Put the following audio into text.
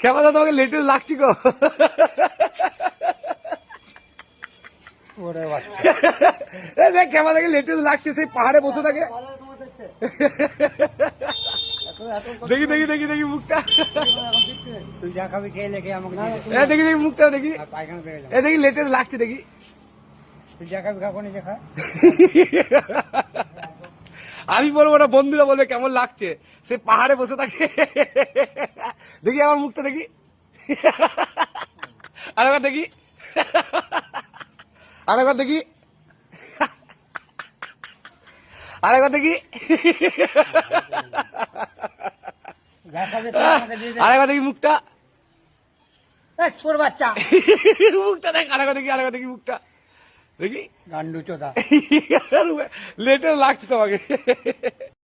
Camera তোমাকে latest লাগছি গো ওরে বাচ্চা এই দেখ ক্যামেরা থেকে লেটেস্ট লাগছে সেই পাহাড়ে বসে থাকে ভালো তোমার দেখতে এত এত দেখি দেখি দেখি দেখি মুখটা এখন দিচ্ছে তুই যা খাবি খেয়ে লেগে আমাকে দিয়ে দে। এ দেখি দেখি মুখটা দেখি আর পায়খানা পেয়ে যাবো এ দেখি লেটেস্ট লাগছে দেখি তুই যা খাবি খাবো নিজে খা আমি বলব না বন্ধুরা বলবে কেমন লাগছে। সে পাহাড়ে বসে থাকে। দেখি আমার মুখটা দেখি। আরেকবার দেখি। আরেকবার দেখি। আরেকবার দেখি। দে আরেকবার দেখি মুখটা। ছোট বাচ্চা। মুখটা দেখ আরেকবার দেখি আরেকবার দেখি মুখটা। দেখি? গান্ডু চোদা। লেটার লাগছে তোমাকে।